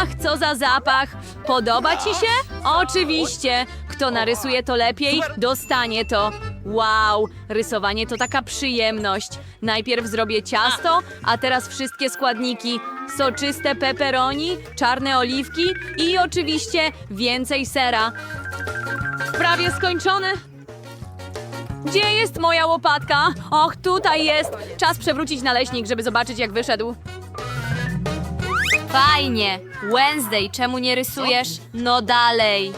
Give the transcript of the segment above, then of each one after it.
Ach, co za zapach! Podoba ci się? Oczywiście! Kto narysuje to lepiej, dostanie to. Wow, rysowanie to taka przyjemność. Najpierw zrobię ciasto, a teraz wszystkie składniki. Soczyste pepperoni, czarne oliwki i oczywiście więcej sera. Prawie skończony. Gdzie jest moja łopatka? Och, tutaj jest. Czas przewrócić naleśnik, żeby zobaczyć, jak wyszedł. Fajnie. Wednesday, czemu nie rysujesz? No dalej.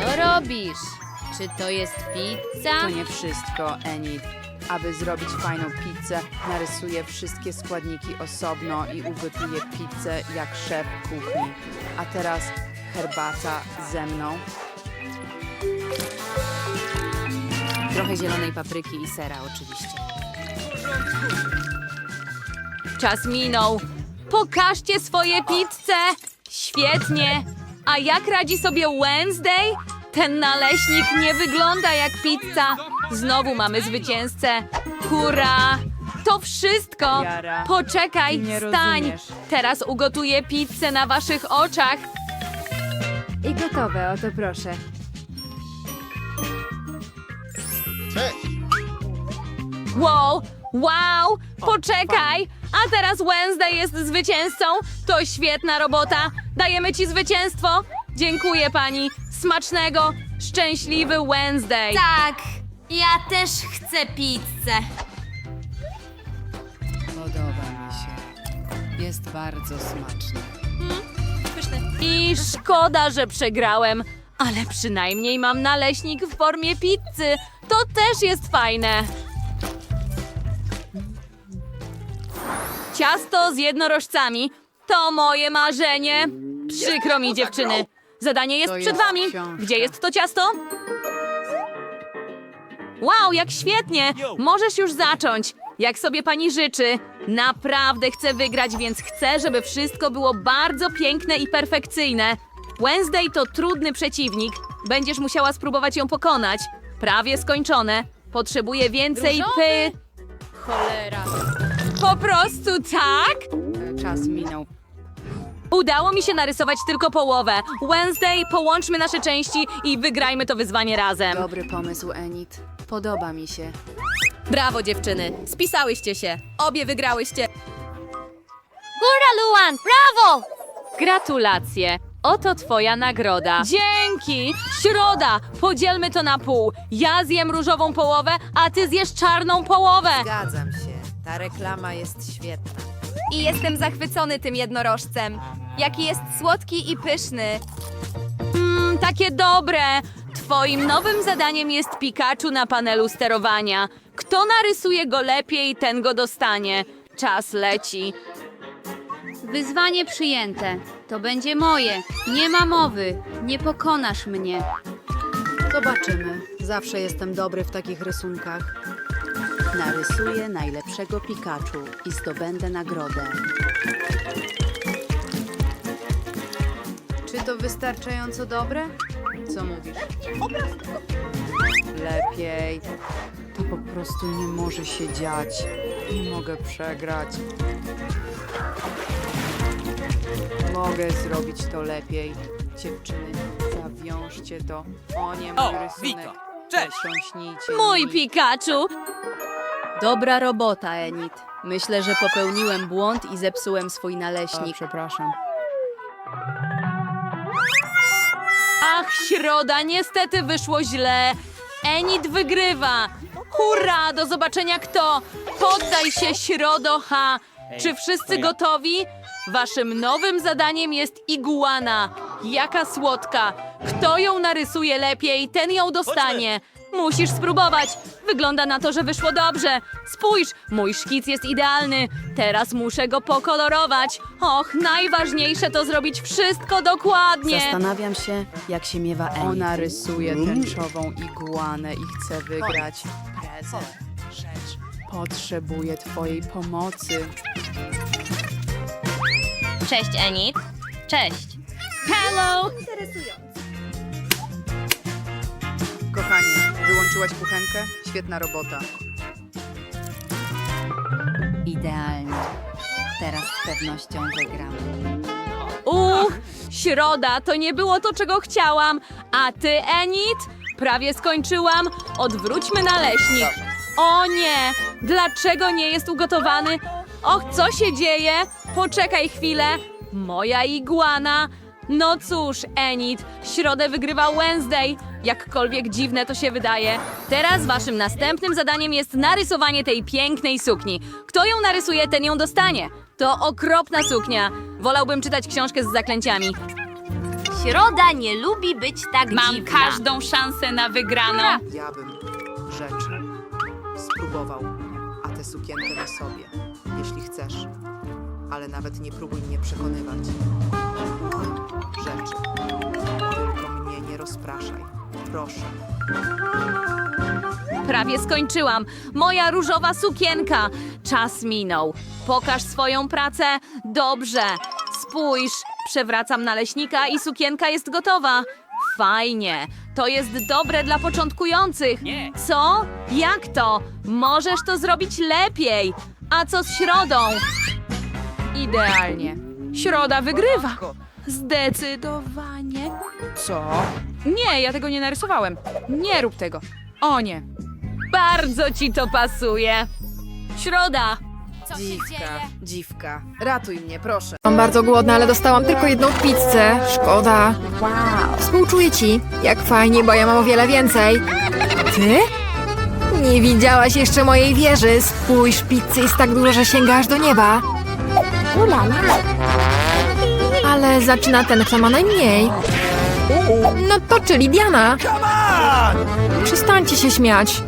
Co robisz? Czy to jest pizza? To nie wszystko, Enid. Aby zrobić fajną pizzę, narysuję wszystkie składniki osobno i ugotuję pizzę jak szef kuchni. A teraz herbata ze mną. Trochę zielonej papryki i sera oczywiście. Czas minął. Pokażcie swoje pizze. Świetnie. A jak radzi sobie Wednesday? Ten naleśnik nie wygląda jak pizza. Znowu mamy zwycięzcę. Hurra! To wszystko. Poczekaj, stań. Teraz ugotuję pizzę na waszych oczach. I gotowe, oto proszę. Wow, wow, poczekaj! A teraz Wednesday jest zwycięzcą. To świetna robota. Dajemy ci zwycięstwo. Dziękuję pani. Smacznego, szczęśliwy Wednesday. Tak, ja też chcę pizzę. Podoba mi się. Jest bardzo smaczny. I szkoda, że przegrałem. Ale przynajmniej mam naleśnik w formie pizzy. To też jest fajne. Ciasto z jednorożcami. To moje marzenie. Przykro mi, dziewczyny. Zadanie jest To przed jest wami. książka. Gdzie jest to ciasto? Wow, jak świetnie! Możesz już zacząć. Jak sobie pani życzy. Naprawdę chcę wygrać, więc chcę, żeby wszystko było bardzo piękne i perfekcyjne. Wednesday to trudny przeciwnik. Będziesz musiała spróbować ją pokonać. Prawie skończone. Potrzebuję więcej py. Cholera. Po prostu tak? Czas minął. Udało mi się narysować tylko połowę. Wednesday, połączmy nasze części i wygrajmy to wyzwanie razem. Dobry pomysł, Enid. Podoba mi się. Brawo, dziewczyny. Spisałyście się. Obie wygrałyście. Góra, Luan, brawo! Gratulacje. Oto twoja nagroda. Dzięki! Środa! Podzielmy to na pół. Ja zjem różową połowę, a ty zjesz czarną połowę. Zgadzam się. Ta reklama jest świetna. I jestem zachwycony tym jednorożcem. Jaki jest słodki i pyszny. Mmm, takie dobre. Twoim nowym zadaniem jest Pikachu na panelu sterowania. Kto narysuje go lepiej, ten go dostanie. Czas leci. Wyzwanie przyjęte. To będzie moje. Nie ma mowy. Nie pokonasz mnie. Zobaczymy. Zawsze jestem dobry w takich rysunkach. Narysuję najlepszego Pikachu i zdobędę nagrodę. Czy to wystarczająco dobre? Co mówisz? Lepiej. To po prostu nie może się dziać. Nie mogę przegrać. Mogę zrobić to lepiej. Dziewczyny, zawiążcie to. O nie, mój O, rysunek. Cześć. Posiąśnijcie Mój mi. Pikachu! Dobra robota, Enid. Myślę, że popełniłem błąd i zepsułem swój O, naleśnik. przepraszam. Ach, środa, niestety wyszło źle. Enid wygrywa. Hurra, do zobaczenia kto. Poddaj się, środo, ha. Czy wszyscy gotowi? Waszym nowym zadaniem jest iguana. Jaka słodka. Kto ją narysuje lepiej, ten ją dostanie. Musisz spróbować. Wygląda na to, że wyszło dobrze. Spójrz, mój szkic jest idealny. Teraz muszę go pokolorować. Och, najważniejsze to zrobić wszystko dokładnie. Zastanawiam się, jak się miewa Enid. Ona rysuje tęczową iguanę i chce wygrać prezent. Rzecz. Potrzebuję twojej pomocy. Cześć, Enid. Cześć. Hello! Kochanie, wyłączyłam Skończyłaś kuchenkę? Świetna robota. Idealnie. Teraz z pewnością wygram. Uch, środa, to nie było to, czego chciałam. A ty, Enid? Prawie skończyłam. Odwróćmy naleśnik. O nie, dlaczego nie jest ugotowany? Och, co się dzieje? Poczekaj chwilę. Moja iguana. No cóż, Enid, środę wygrywa Wednesday. Jakkolwiek dziwne to się wydaje. Teraz waszym następnym zadaniem jest narysowanie tej pięknej sukni. Kto ją narysuje, ten ją dostanie. To okropna suknia. Wolałbym czytać książkę z zaklęciami. Środa nie lubi być tak Mam dziwna. każdą szansę na wygraną. Ja bym rzeczy spróbował, a tę sukienkę na sobie, jeśli chcesz. Ale nawet nie próbuj mnie przekonywać. Rzeczy. Tylko mnie nie rozpraszaj. Proszę. Prawie skończyłam. Moja różowa sukienka. Czas minął. Pokaż swoją pracę. Dobrze. Spójrz. Przewracam naleśnika i sukienka jest gotowa. Fajnie. To jest dobre dla początkujących. Co? Jak to? Możesz to zrobić lepiej. A co z środą? Idealnie. Środa wygrywa. Zdecydowanie. Co? Nie, ja tego nie narysowałem. Nie rób tego. O nie. Bardzo ci to pasuje. Środa. Dziwka, dziwka. Ratuj mnie, proszę. Mam bardzo głodna, ale dostałam tylko jedną pizzę. Szkoda. Wow. Współczuję ci. Jak fajnie, bo ja mam o wiele więcej. Ty? Nie widziałaś jeszcze mojej wieży. Spójrz, pizzy jest tak dużo, że sięga aż do nieba. Ale zaczyna ten, kto ma najmniej. No to czyli Diana. Przestańcie się śmiać.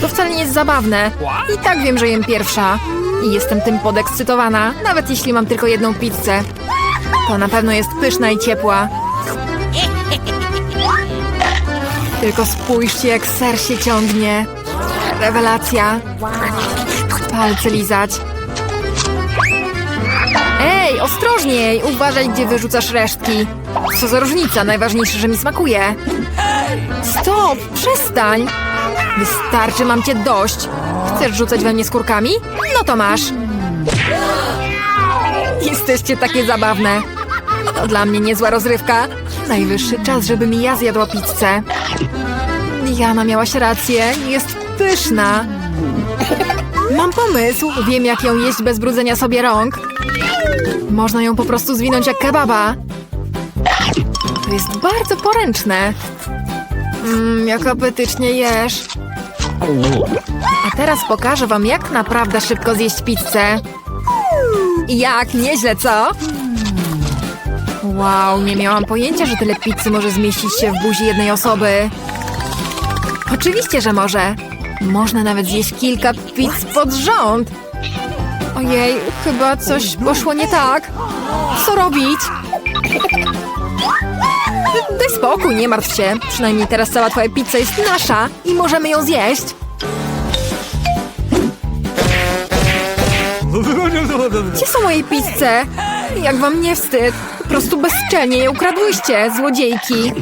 To wcale nie jest zabawne. I tak wiem, że jem pierwsza. I jestem tym podekscytowana, nawet jeśli mam tylko jedną pizzę. To na pewno jest pyszna i ciepła. Tylko spójrzcie, jak ser się ciągnie. Rewelacja. Palce lizać. Ej, ostrożniej! Uważaj, gdzie wyrzucasz resztki. Co za różnica, najważniejsze, że mi smakuje. Stop, przestań! Wystarczy, mam cię dość. Chcesz rzucać we mnie skórkami? No to masz. Jesteście takie zabawne. To dla mnie niezła rozrywka. Najwyższy czas, żebym i ja zjadła pizzę. Diana miałaś rację, jest pyszna. Mam pomysł, wiem jak ją jeść bez brudzenia sobie rąk. Można ją po prostu zwinąć jak kebaba. To jest bardzo poręczne. Mmm, jak apetycznie jesz. A teraz pokażę wam, jak naprawdę szybko zjeść pizzę. Jak, nieźle, co? Wow, nie miałam pojęcia, że tyle pizzy może zmieścić się w buzi jednej osoby. Oczywiście, że może. Można nawet zjeść kilka pizz pod rząd. Ojej, chyba coś poszło nie tak. Co robić? Daj spokój, nie martw się. Przynajmniej teraz cała twoja pizza jest nasza i możemy ją zjeść. Gdzie są moje pizze? Jak wam nie wstyd? Po prostu bezczelnie je ukradłyście, złodziejki.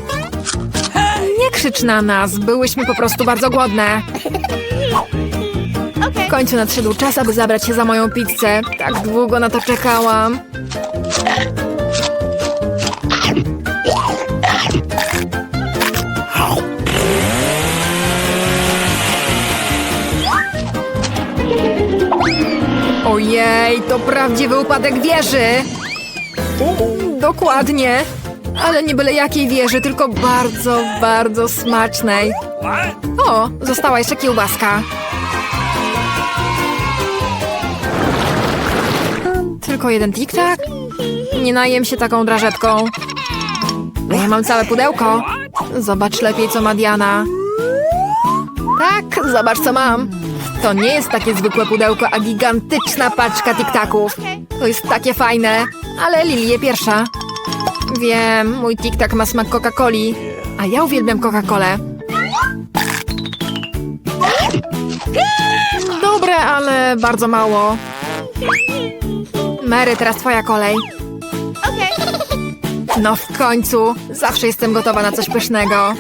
Nie krzycz na nas, byłyśmy po prostu bardzo głodne. W końcu nadszedł czas, aby zabrać się za moją pizzę. Tak długo na to czekałam. Ojej, to prawdziwy upadek wieży! Dokładnie. Ale nie byle jakiej wieży, tylko bardzo, bardzo smacznej. O, została jeszcze kiełbaska. Tylko jeden tik-tak? Nie najem się taką drażetką. Ja mam całe pudełko. Zobacz lepiej, co ma Diana. Tak, zobacz, co mam. To nie jest takie zwykłe pudełko, a gigantyczna paczka tiktaków. To jest takie fajne, ale Lili je pierwsza. Wiem, mój tiktak ma smak Coca-Coli, a ja uwielbiam Coca-Colę. Dobre, ale bardzo mało. Mary, teraz twoja kolej. No w końcu, zawsze jestem gotowa na coś pysznego.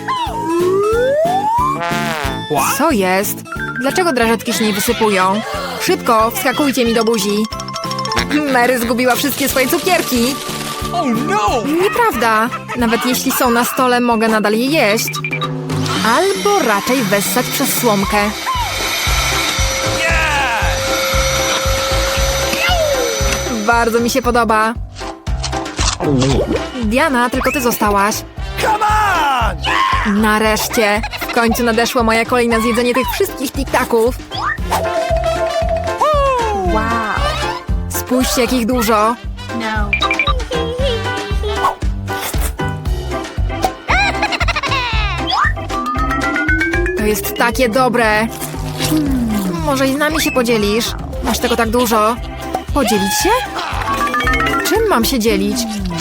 Co jest? Dlaczego drażetki się nie wysypują? Szybko, wskakujcie mi do buzi. Mary zgubiła wszystkie swoje cukierki. Nieprawda. Nawet jeśli są na stole, mogę nadal je jeść. Albo raczej wessać przez słomkę. Bardzo mi się podoba. Diana, tylko ty zostałaś. Nareszcie! W końcu nadeszła moja kolej na zjedzenie tych wszystkich tiktaków. Wow! Spójrzcie, jak ich dużo. No. To jest takie dobre. Może i z nami się podzielisz? Masz tego tak dużo. Podzielić się? Czym mam się dzielić?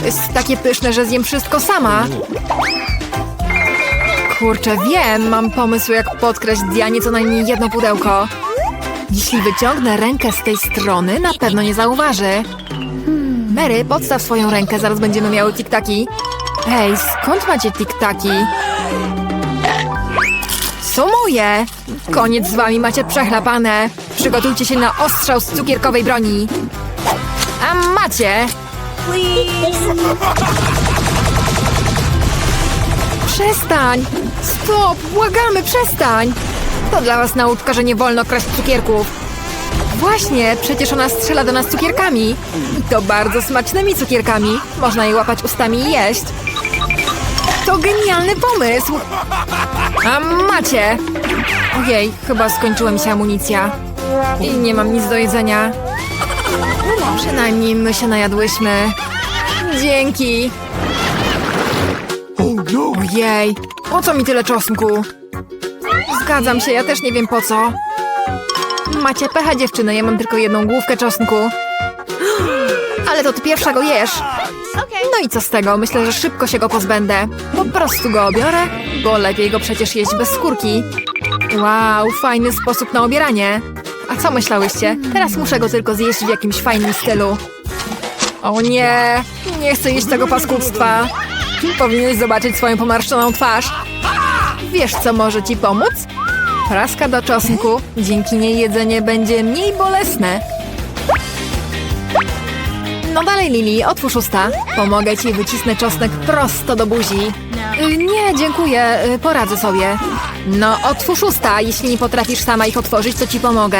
Jest takie pyszne, że zjem wszystko sama. Kurczę, wiem, mam pomysł, jak podkraść Dianie co najmniej jedno pudełko. Jeśli wyciągnę rękę z tej strony, na pewno nie zauważy. Mary, podstaw swoją rękę, zaraz będziemy miały tiktaki. Hej, skąd macie tiktaki? Są moje! Koniec z wami, macie przechlapane. Przygotujcie się na ostrzał z cukierkowej broni. A macie! Przestań! Stop! Błagamy, przestań! To dla was nauczka, że nie wolno kraść cukierków. Właśnie, przecież ona strzela do nas cukierkami. I to bardzo smacznymi cukierkami. Można je łapać ustami i jeść. To genialny pomysł! A macie! Ojej, chyba skończyła mi się amunicja. I nie mam nic do jedzenia. Przynajmniej my się najadłyśmy. Dzięki! Ojej, po co mi tyle czosnku? Zgadzam się, ja też nie wiem po co. Macie pecha dziewczyny, ja mam tylko jedną główkę czosnku. Ale to ty pierwsza go jesz. No i co z tego? Myślę, że szybko się go pozbędę. Po prostu go obiorę, bo lepiej go przecież jeść bez skórki. Wow, fajny sposób na obieranie. A co myślałyście? Teraz muszę go tylko zjeść w jakimś fajnym stylu. O nie, nie chcę jeść tego paskudztwa. Powinieneś zobaczyć swoją pomarszczoną twarz. Wiesz, co może ci pomóc? Praska do czosnku. Dzięki niej jedzenie będzie mniej bolesne. No dalej, Lili, otwórz usta. Pomogę ci, wycisnę czosnek prosto do buzi. Y, nie, dziękuję, y, poradzę sobie. No, otwórz usta. Jeśli nie potrafisz sama ich otworzyć, to ci pomogę.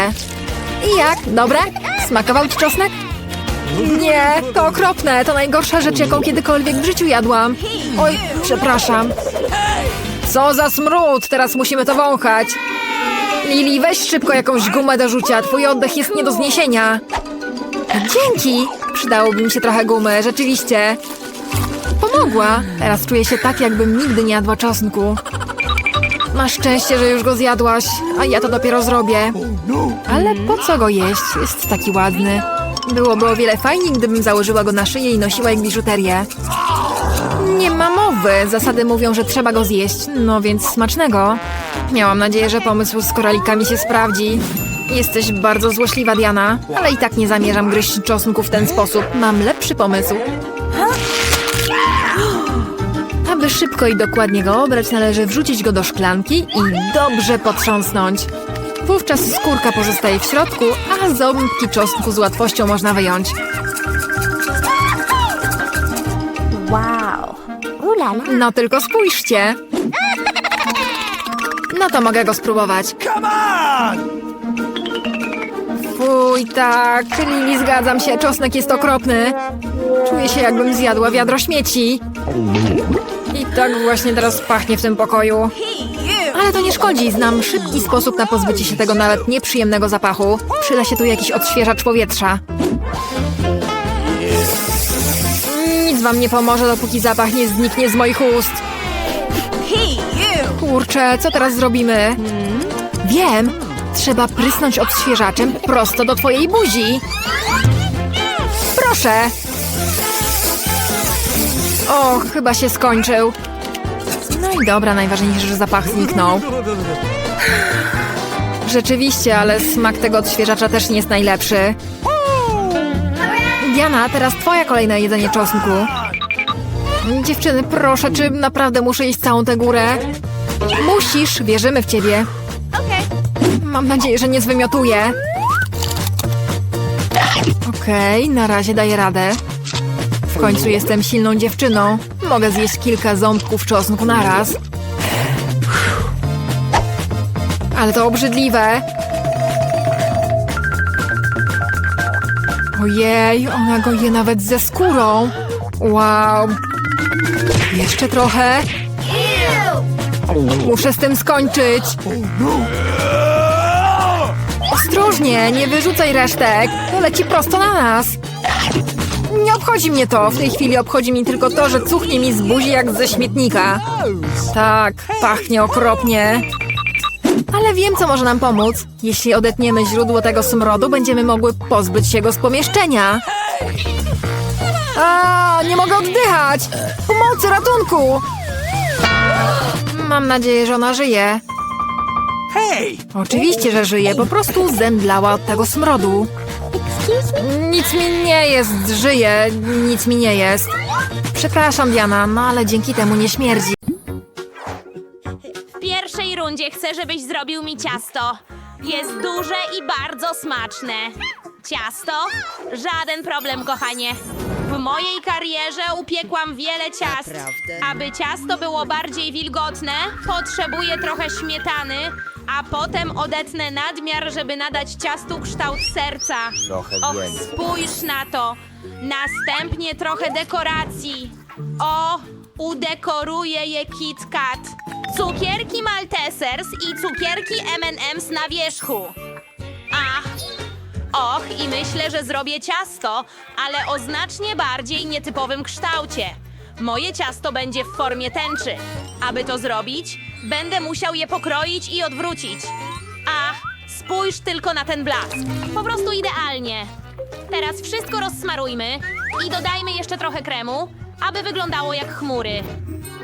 I jak? Dobre? Smakował ci czosnek? Nie, to okropne. To najgorsza rzecz, jaką kiedykolwiek w życiu jadłam. Oj, przepraszam. Co za smród! Teraz musimy to wąchać. Lili, weź szybko jakąś gumę do rzucia. Twój oddech jest nie do zniesienia. Dzięki! Przydałoby mi się trochę gumy, rzeczywiście. Pomogła. Teraz czuję się tak, jakbym nigdy nie jadła czosnku. Masz szczęście, że już go zjadłaś, a ja to dopiero zrobię. Ale po co go jeść? Jest taki ładny. Byłoby o wiele fajniej, gdybym założyła go na szyję i nosiła jak biżuterię. Nie ma mowy. Zasady mówią, że trzeba go zjeść. No więc smacznego. Miałam nadzieję, że pomysł z koralikami się sprawdzi. Jesteś bardzo złośliwa, Diana, ale i tak nie zamierzam gryźć czosnku w ten sposób. Mam lepszy pomysł. Aby szybko i dokładnie go obrać, należy wrzucić go do szklanki i dobrze potrząsnąć. Wówczas skórka pozostaje w środku, a ząbki czosnku z łatwością można wyjąć. No tylko spójrzcie. No to mogę go spróbować. Fuj, tak. Lili, zgadzam się. Czosnek jest okropny. Czuję się, jakbym zjadła wiadro śmieci. I tak właśnie teraz pachnie w tym pokoju. Ale to nie szkodzi. Znam szybki sposób na pozbycie się tego nawet nieprzyjemnego zapachu. Przyda się tu jakiś odświeżacz powietrza. Nic wam nie pomoże, dopóki zapach nie zniknie z moich ust. Kurczę, co teraz zrobimy? Wiem! Trzeba prysnąć odświeżaczem prosto do twojej buzi. Proszę! O, chyba się skończył. No i dobra, najważniejsze, że zapach zniknął. Rzeczywiście, ale smak tego odświeżacza też nie jest najlepszy. Diana, teraz twoja kolejna jedzenie czosnku. Dziewczyny, proszę, czy naprawdę muszę jeść całą tę górę? Musisz, wierzymy w ciebie. Mam nadzieję, że nie zwymiotuję. Okej, na razie daję radę. W końcu jestem silną dziewczyną. Mogę zjeść kilka ząbków czosnku naraz. Ale to obrzydliwe. Ojej, ona go je nawet ze skórą. Wow. Jeszcze trochę. Muszę z tym skończyć. Ostrożnie, nie wyrzucaj resztek. To leci prosto na nas. Nie obchodzi mnie to. W tej chwili obchodzi mnie tylko to, że cuchnie mi z buzi jak ze śmietnika. Tak, pachnie okropnie. Ale wiem, co może nam pomóc. Jeśli odetniemy źródło tego smrodu, będziemy mogły pozbyć się go z pomieszczenia. A, nie mogę oddychać! Pomocy, ratunku! Mam nadzieję, że ona żyje. Oczywiście, że żyje, po prostu zemdlała od tego smrodu. Nic mi nie jest, żyje, nic mi nie jest. Przepraszam, Diana, no ale dzięki temu nie śmierdzi. W pierwszej rundzie chcę, żebyś zrobił mi ciasto. Jest duże i bardzo smaczne. Ciasto? Żaden problem, kochanie. W mojej karierze upiekłam wiele ciast. Aby ciasto było bardziej wilgotne, potrzebuję trochę śmietany, a potem odetnę nadmiar, żeby nadać ciastu kształt serca. Trochę Och, więcej. spójrz na to. Następnie trochę dekoracji. O, udekoruję je KitKat. Cukierki Maltesers i cukierki M&M's na wierzchu. Ach, och, i myślę, że zrobię ciasto, ale o znacznie bardziej nietypowym kształcie. Moje ciasto będzie w formie tęczy. Aby to zrobić, będę musiał je pokroić i odwrócić. Ach, spójrz tylko na ten blask. Po prostu idealnie. Teraz wszystko rozsmarujmy i dodajmy jeszcze trochę kremu, aby wyglądało jak chmury.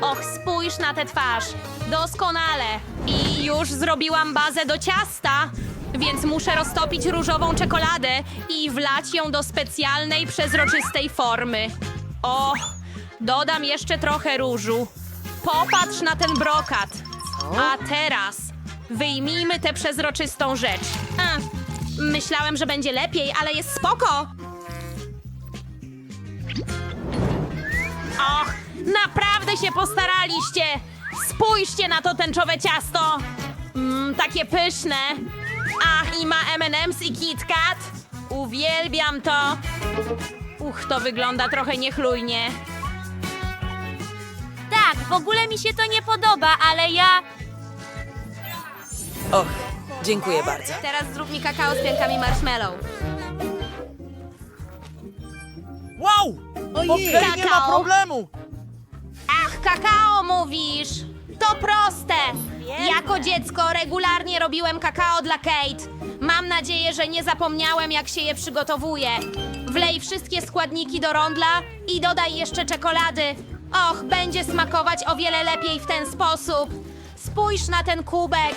Och, spójrz na tę twarz. Doskonale. I już zrobiłam bazę do ciasta, więc muszę roztopić różową czekoladę i wlać ją do specjalnej, przezroczystej formy. O, dodam jeszcze trochę różu. Popatrz na ten brokat. A teraz wyjmijmy tę przezroczystą rzecz. A, myślałem, że będzie lepiej, ale jest spoko. Och, naprawdę się postaraliście. Spójrzcie na to tęczowe ciasto. Mmm, takie pyszne. Ach, i ma M&M's i KitKat. Uwielbiam to. Uch, to wygląda trochę niechlujnie. Tak, w ogóle mi się to nie podoba, ale ja... Och, dziękuję bardzo. Teraz zrób mi kakao z piankami marshmallow. Wow! Okej, nie ma Kakao. problemu! Ach, kakao mówisz! To proste! Jako dziecko regularnie robiłem kakao dla Kate. Mam nadzieję, że nie zapomniałem, jak się je przygotowuje. Wlej wszystkie składniki do rondla i dodaj jeszcze czekolady. Och, będzie smakować o wiele lepiej w ten sposób. Spójrz na ten kubek.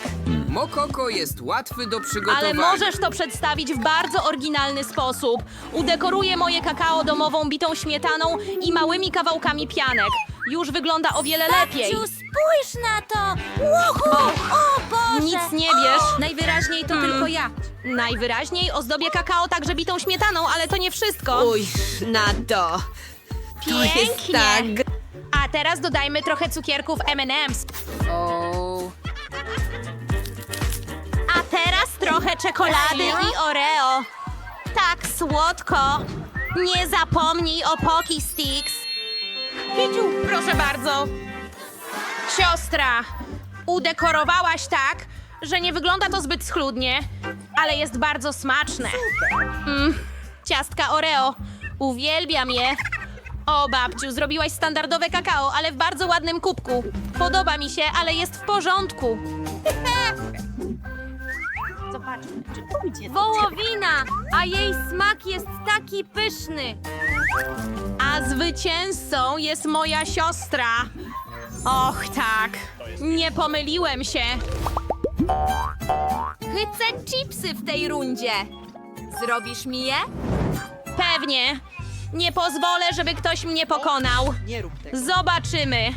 Mokoko jest łatwy do przygotowania. Ale możesz to przedstawić w bardzo oryginalny sposób. Udekoruję moje kakao domową bitą śmietaną i małymi kawałkami pianek. Już wygląda o wiele lepiej. spójrz na to! Och, O Boże! nic nie wiesz. Najwyraźniej to tylko ja. Najwyraźniej ozdobię kakao także bitą śmietaną, ale to nie wszystko. Uj, na to. To jest Pięknie. tak. A teraz dodajmy trochę cukierków M&M's. O, A teraz trochę czekolady i Oreo. Tak słodko. Nie zapomnij o Poki Sticks. Wiciu, proszę bardzo. Siostra, udekorowałaś tak, że nie wygląda to zbyt schludnie, ale jest bardzo smaczne. Mm, ciastka Oreo. Uwielbiam je. O, babciu, zrobiłaś standardowe kakao, ale w bardzo ładnym kubku. Podoba mi się, ale jest w porządku. Wołowina, a jej smak jest taki pyszny. A zwycięzcą jest moja siostra. Och, tak. Nie pomyliłem się. Chcę chipsy w tej rundzie. Zrobisz mi je? Pewnie. Nie pozwolę, żeby ktoś mnie pokonał. Nie rób tego. Zobaczymy.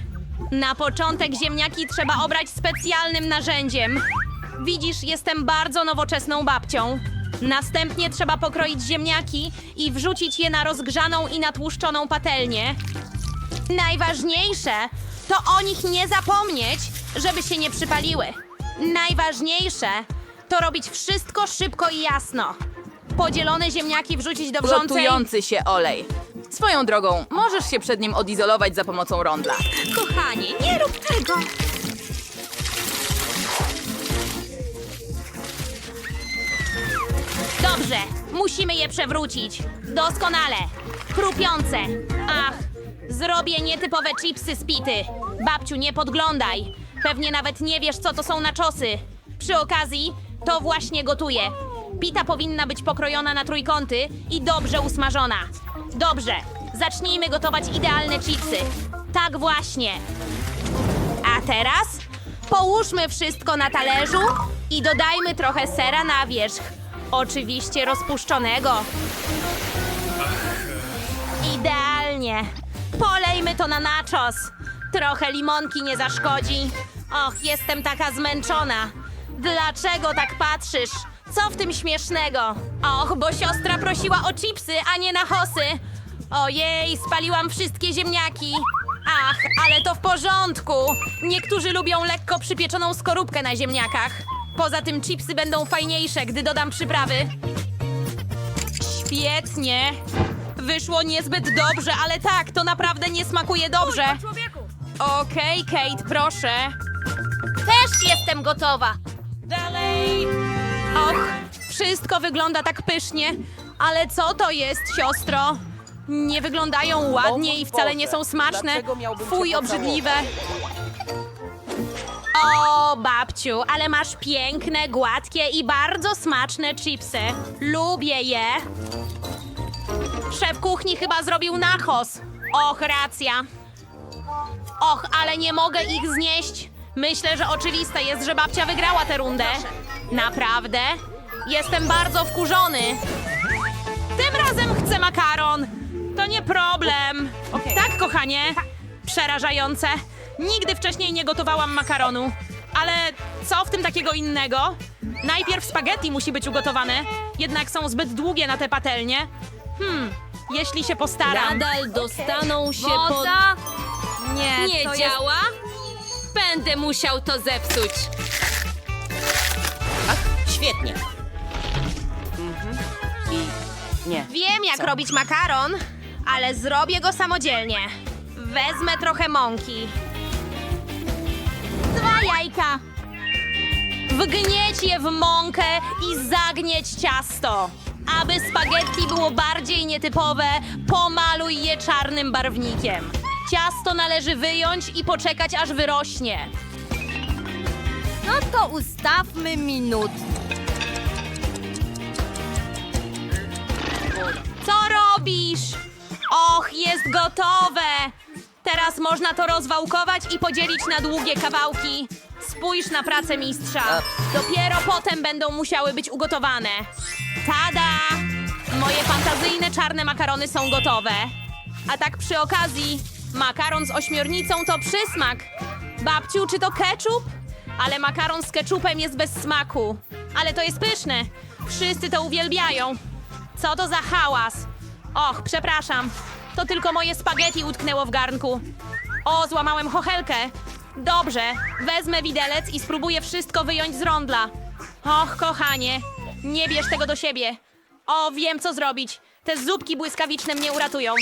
Na początek ziemniaki trzeba obrać specjalnym narzędziem. Widzisz, jestem bardzo nowoczesną babcią. Następnie trzeba pokroić ziemniaki i wrzucić je na rozgrzaną i natłuszczoną patelnię. Najważniejsze to o nich nie zapomnieć, żeby się nie przypaliły. Najważniejsze to robić wszystko szybko i jasno. Podzielone ziemniaki wrzucić do wrzącej... Gotujący się olej. Swoją drogą, możesz się przed nim odizolować za pomocą rondla. Kochanie, nie rób tego! Dobrze, musimy je przewrócić. Doskonale. Chrupiące. Ach, zrobię nietypowe chipsy z pity. Babciu, nie podglądaj. Pewnie nawet nie wiesz, co to są naczosy. Przy okazji, to właśnie gotuję. Pita powinna być pokrojona na trójkąty i dobrze usmażona. Dobrze, zacznijmy gotować idealne chipsy. Tak właśnie. A teraz połóżmy wszystko na talerzu i dodajmy trochę sera na wierzch. Oczywiście rozpuszczonego. Idealnie. Polejmy to na nachos. Trochę limonki nie zaszkodzi. Och, jestem taka zmęczona. Dlaczego tak patrzysz? Co w tym śmiesznego? Och, bo siostra prosiła o chipsy, a nie nachosy. Ojej, spaliłam wszystkie ziemniaki. Ach, ale to w porządku. Niektórzy lubią lekko przypieczoną skorupkę na ziemniakach. Poza tym chipsy będą fajniejsze, gdy dodam przyprawy. Świetnie. Wyszło niezbyt dobrze, ale tak, to naprawdę nie smakuje dobrze. Okej, Kate, proszę. Też jestem gotowa. Dalej. Och, wszystko wygląda tak pysznie, ale co to jest, siostro? Nie wyglądają ładnie i wcale nie są smaczne. Fuj, obrzydliwe. O, babciu, ale masz piękne, gładkie i bardzo smaczne chipsy. Lubię je. Szef kuchni chyba zrobił nachos. Och, racja. Och, ale nie mogę ich znieść. Myślę, że oczywiste jest, że babcia wygrała tę rundę. Naprawdę? Jestem bardzo wkurzony. Tym razem chcę makaron. To nie problem. Tak, kochanie. Przerażające. Nigdy wcześniej nie gotowałam makaronu. Ale co w tym takiego innego? Najpierw spaghetti musi być ugotowane, jednak są zbyt długie na te patelnie. Hmm, jeśli się postaram. Nadal dostaną się pod... Nie, Nie to działa? Będę musiał to zepsuć. Świetnie. Wiem, jak robić makaron, ale zrobię go samodzielnie. Wezmę trochę mąki. Dwa jajka. Wgnieć je w mąkę i zagnieć ciasto. Aby spaghetti było bardziej nietypowe, pomaluj je czarnym barwnikiem. Ciasto należy wyjąć i poczekać, aż wyrośnie. No to ustawmy minut. Och, jest gotowe! Teraz można to rozwałkować i podzielić na długie kawałki. Spójrz na pracę mistrza. Dopiero potem będą musiały być ugotowane. Tada! Moje fantazyjne czarne makarony są gotowe. A tak przy okazji, makaron z ośmiornicą to przysmak. Babciu, czy to ketchup? Ale makaron z ketchupem jest bez smaku. Ale to jest pyszne. Wszyscy to uwielbiają. Co to za hałas? Och, przepraszam. To tylko moje spaghetti utknęło w garnku. O, złamałem chochelkę. Dobrze, wezmę widelec i spróbuję wszystko wyjąć z rondla. Och, kochanie, nie bierz tego do siebie. O, wiem co zrobić. Te zupki błyskawiczne mnie uratują.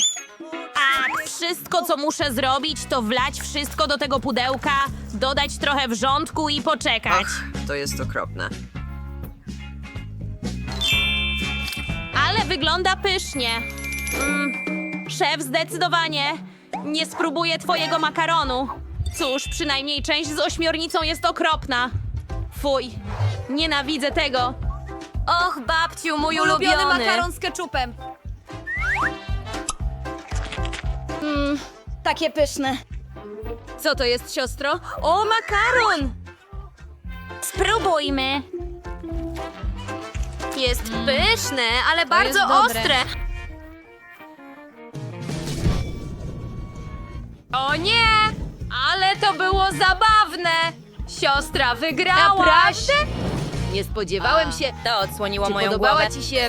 A wszystko, co muszę zrobić, to wlać wszystko do tego pudełka, dodać trochę wrzątku i poczekać. Ach, to jest okropne. Ale wygląda pysznie. Mm, szef, zdecydowanie nie spróbuję twojego makaronu. Cóż, przynajmniej część z ośmiornicą jest okropna. Fuj, nienawidzę tego. Och, babciu, mój ulubiony. makaron z ketchupem. Takie pyszne. Co to jest, siostro? O, makaron! Spróbujmy. Jest pyszne, ale bardzo jest dobre. ostre. O nie! Ale to było zabawne! Siostra wygrała! Naprawdę? Nie spodziewałem się. To odsłoniło Czy moją podobała głowę. ci się